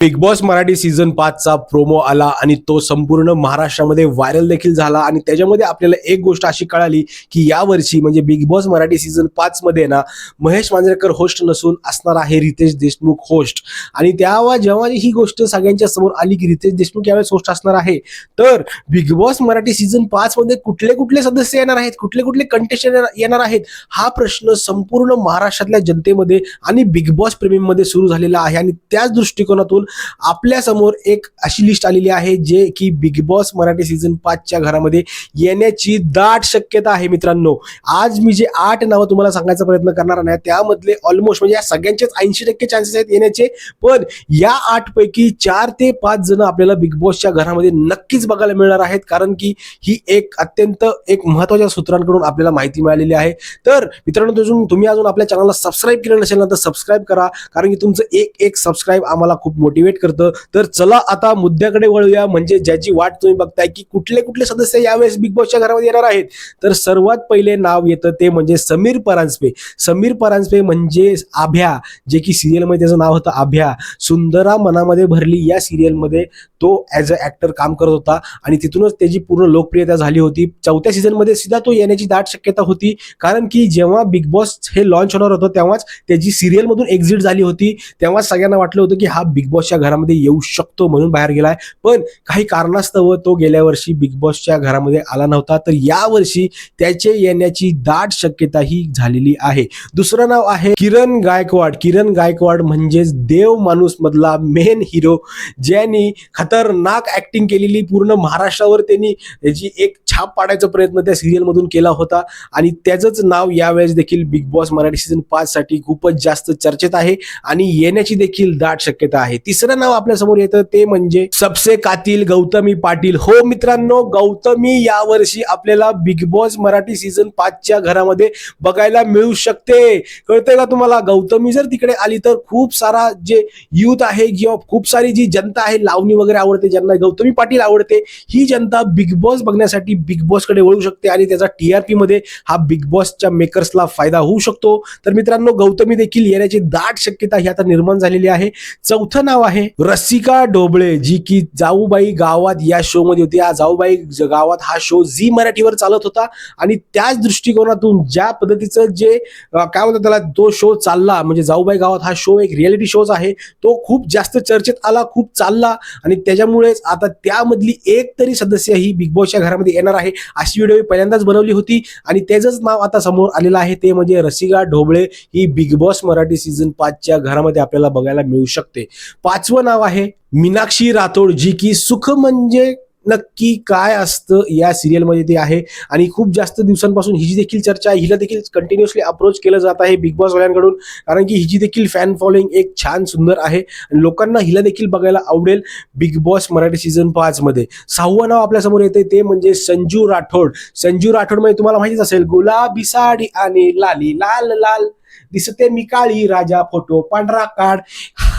Big boss Marathi season पाचचा promo आला आणि तो संपूर्ण महाराष्ट्रामध्ये व्हायरल देखील झाला आणि त्याच्यामध्ये आपल्याला एक गोष्ट अशी कळाली की यावर्षी म्हणजे बिग बॉस मराठी सीझन पाचमध्ये ना महेश मांजरेकर होस्ट नसून असणार आहे रितेश देशमुख होस्ट आणि तेव्हा जेव्हा ही गोष्ट सगळ्यांच्या समोर आली की रितेश देशमुख यावेळेस होस्ट असणार आहे तर बिग बॉस मराठी सीझन पाचमध्ये कुठले कुठले सदस्य येणार आहेत? कुठले कुठले कंटेस्टंट येणार आहेत? हा प्रश्न संपूर्ण महाराष्ट्रातल्या जनतेमध्ये आणि बिग बॉस प्रेमींमध्ये सुरू झालेला आहे आणि त्याच दृष्टिकोनातून आपल्यासमोर एक अशी लिस्ट आलेली आहे जे की बिग बॉस मराठी सीझन पाचच्या घरामध्ये येण्याची दाट शक्यता आहे मित्रांनो. आज मी जे आठ नावं तुम्हाला सांगायचा प्रयत्न करणार नाही त्यामधले ऑलमोस्ट म्हणजे या सगळ्यांचेच ऐंशी टक्के चान्सेस आहेत येण्याचे. पण या आठ पैकी चार ते पाच जण आपल्याला बिग बॉसच्या घरामध्ये नक्कीच बघायला मिळणार आहेत कारण की ही एक अत्यंत एक महत्त्वाच्या सूत्रांकडून आपल्याला माहिती मिळालेली आहे. तर मित्रांनो अजून तुम्ही अजून आपल्या चॅनलला सबस्क्राईब केलं नसेल ना तर सबस्क्राईब करा कारण की तुमचं एक एक सबस्क्राईब आम्हाला खूप मोठी मोटिवेट करतं. तर चला आता मुद्द्याकडे वळूया. म्हणजे ज्याची वाट तुम्ही बघताय की कुठले कुठले सदस्य यावेळेस बिग बॉसच्या घरामध्ये येणार आहेत? तर सर्वात पहिले नाव येतं ते म्हणजे समीर परांजपे. समीर परांजपे म्हणजे आभ्या जे की सिरियलमध्ये त्याचं नाव होतं आभ्या. सुंदरा मनामध्ये भरली या सिरियलमध्ये तो ॲज अ ॲक्टर काम करत होता आणि तिथूनच त्याची पूर्ण लोकप्रियता झाली होती. चौथ्या सीझनमध्ये सुद्धा तो येण्याची दाट शक्यता होती. कारण की जेव्हा बिग बॉस हे लॉन्च होणार होतं तेव्हाच त्याची सिरियलमधून एक्झिट झाली होती. तेव्हा सगळ्यांना वाटलं होतं की हा बिग बॉस बॉसच्या घरामध्ये येऊ शकतो म्हणून बाहेर गेलाय. पण काही कारणास्तव तो गेल्या वर्षी बिग बॉसच्या घरामध्ये आला नव्हता. तर यावर्षी त्याचे येण्याची दाट शक्यता ही झालेली आहे. दुसरं नाव आहे किरण गायकवाड. किरण गायकवाड म्हणजेच देव माणूस मधला मेन हिरो ज्यांनी खतरनाक ऍक्टिंग केलेली पूर्ण महाराष्ट्रावर त्यांनी त्याची एक छाप पाडायचा प्रयत्न त्या सिरियल मधून केला होता. आणि त्याचंच नाव यावेळेस देखील बिग बॉस मराठी सीझन पाच साठी खूपच जास्त चर्चेत आहे. आणि येण्याची देखील दाट शक्यता आहे. तिसरं नाव आपल्यासमोर येतं ते म्हणजे सबसे कातील गौतमी पाटील. हो मित्रांनो गौतमी यावर्षी आपल्याला बिग बॉस मराठी सीझन पाचच्या घरामध्ये बघायला मिळू शकते. कळतंय का तुम्हाला? गौतमी जर तिकडे आली तर खूप सारा जे युथ आहे किंवा खूप सारी जी जनता आहे लावणी वगैरे आवडते ज्यांना. गौतमी पाटील आवडते. ही जनता बिग बॉस बघण्यासाठी बिग बॉसकडे वळू शकते आणि त्याचा टीआरपी मध्ये हा बिग बॉसच्या मेकर्सला फायदा होऊ शकतो. तर मित्रांनो गौतमी देखील येण्याची दाट शक्यता ही आता निर्माण झालेली आहे. चौथं नाव आहे रसिका ढोबळे जी की जाऊबाई गावात या शो मध्ये होती. या जाऊबाई गावात हा शो झी मराठीवर चालत होता. आणि त्याच दृष्टिकोनातून ज्या पद्धतीचं जे काय म्हणतात त्याला तो शो चालला म्हणजे जाऊबाई गावात हा शो एक रियालिटी शोज आहे. तो खूप जास्त चर्चेत आला खूप चालला. आणि त्याच्यामुळेच आता त्यामधली एक तरी सदस्य ही बिग बॉसच्या घरामध्ये येणार आहे अशी व्हिडिओ मी पहिल्यांदाच बनवली होती. आणि त्याचंच नाव आता समोर आलेलं आहे ते म्हणजे रसिका ढोबळे ही बिग बॉस मराठी सीझन पाचच्या घरामध्ये आपल्याला बघायला मिळू शकते. पाचवं नाव आहे मीनाक्षी राठोड जी की सुख म्हणजे नक्की काय असतं या सिरियलमध्ये ते आहे. आणि खूप जास्त दिवसांपासून हिची देखील चर्चा आहे. हिला देखील कंटिन्युअसली अप्रोच केलं जात आहे बिग बॉस वाल्यांकडून. कारण की हिची देखील फॅन फॉलोईंग एक छान सुंदर आहे. आणि लोकांना हिला देखील बघायला आवडेल बिग बॉस मराठी सीझन पाच मध्ये सहावं नाव आपल्यासमोर येते ते म्हणजे संजू राठोड. संजू राठोड म्हणजे तुम्हाला माहितीच असेल गुलाबी साडी आणि लाली लाल लाल. दिसते मी काळी राजा फोटो पांढरा काढ.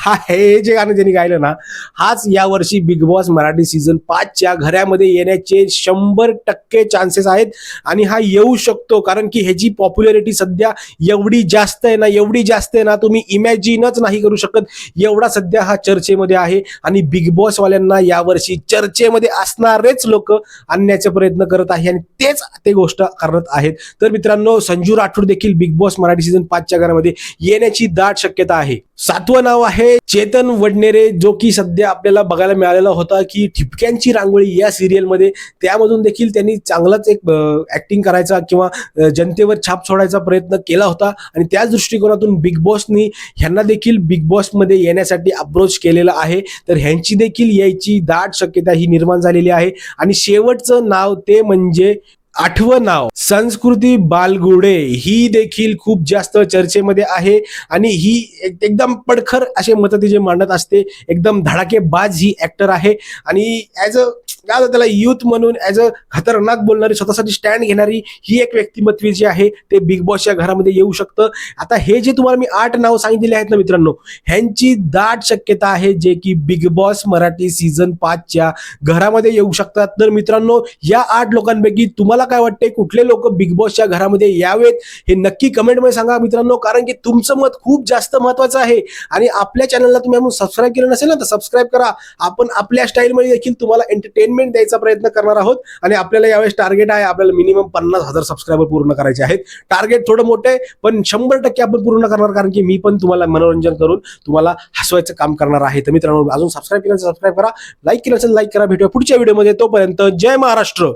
हा हे जे गाणं त्यांनी गायलं ना हाच यावर्षी बिग बॉस मराठी सीझन पाचच्या घरामध्ये येण्याचे शंभर टक्के चान्सेस आहेत आणि हा येऊ शकतो. कारण की ह्याची पॉप्युलॅरिटी सध्या एवढी जास्त आहे ना एवढी जास्त आहे ना तुम्ही इमॅजिनच नाही करू शकत. एवढा सध्या हा चर्चेमध्ये आहे आणि बिग बॉस वाल्यांना यावर्षी चर्चेमध्ये असणारेच लोक आणण्याचे प्रयत्न करत आहे. आणि तेच ते गोष्ट करत आहेत. तर मित्रांनो संजू राठोड देखील बिग बॉस मराठी सीझन पाचच्या घरामध्ये येण्याची दाट शक्यता आहे. सातवं नाव आहे चेतन वडनेरे जो की सध्या आपल्याला बघायला मिळालेला होता की ठिपक्यांची रांगोळी या सिरियलमध्ये त्यामधून देखील त्यांनी चांगलाच एक ऍक्टिंग करायचा किंवा जनतेवर छाप सोडायचा प्रयत्न केला होता. आणि त्याच दृष्टिकोनातून बिग बॉसनी ह्यांना देखील बिग बॉसमध्ये येण्यासाठी अप्रोच केलेला आहे. तर ह्यांची देखील यायची दाट शक्यता ही निर्माण झालेली आहे. आणि शेवटचं नाव ते म्हणजे आठवं नाव. संस्कृती बालगुडे ही देखील खूप जास्त चर्चेमध्ये आहे आणि ही एक- एकदम पडखर असे मत तिचे मांडत असते एकदम धडाकेबाज ही ऍक्टर आहे. आणि ऍज अ काय त्याला युथ म्हणून ऍज अ खतरनाक बोलणारी स्वतःसाठी स्टँड घेणारी ही एक व्यक्तिमत्व जी आहे ते बिग बॉसच्या घरामध्ये येऊ शकतं. आता हे जे तुम्हाला मी आठ नाव सांगितलेले आहेत ना मित्रांनो ह्यांची दाट शक्यता आहे जे की बिग बॉस मराठी सीझन पाचच्या घरामध्ये येऊ शकतात. तर मित्रांनो या आठ लोकांपैकी तुम्हाला काय वाटतंय कुठले लोक बिग बॉसच्या घरामध्ये यावेत हे नक्की कमेंटमध्ये सांगा मित्रांनो कारण की तुमचं मत खूप जास्त महत्वाचं आहे. आणि आपल्या चॅनलला तुम्ही सबस्क्राईब केलं नसेल ना तर सबस्क्राईब करा. आपण आपल्या स्टाईलमध्ये देखील तुम्हाला एंटरटेन एंटरटेनमेंट द्यायचा प्रयत्न करणार आहोत. आणि आपल्याला यावेळेस टार्गेट आहे आपल्याला मिनिमम पन्नास हजार सबस्क्रायबर पूर्ण करायचे आहेत. टार्गेट थोडं मोठं आहे पण शंभर टक्के आपण पूर्ण करणार कारण की मी पण तुम्हाला मनोरंजन करून तुम्हाला हसवायचं काम करणार आहे. तर मित्रांनो अजून सबस्क्राईब केलं सबस्क्राईब करा लाईक केलं असेल लाईक करा. भेटूया पुढच्या व्हिडिओमध्ये तोपर्यंत जय महाराष्ट्र.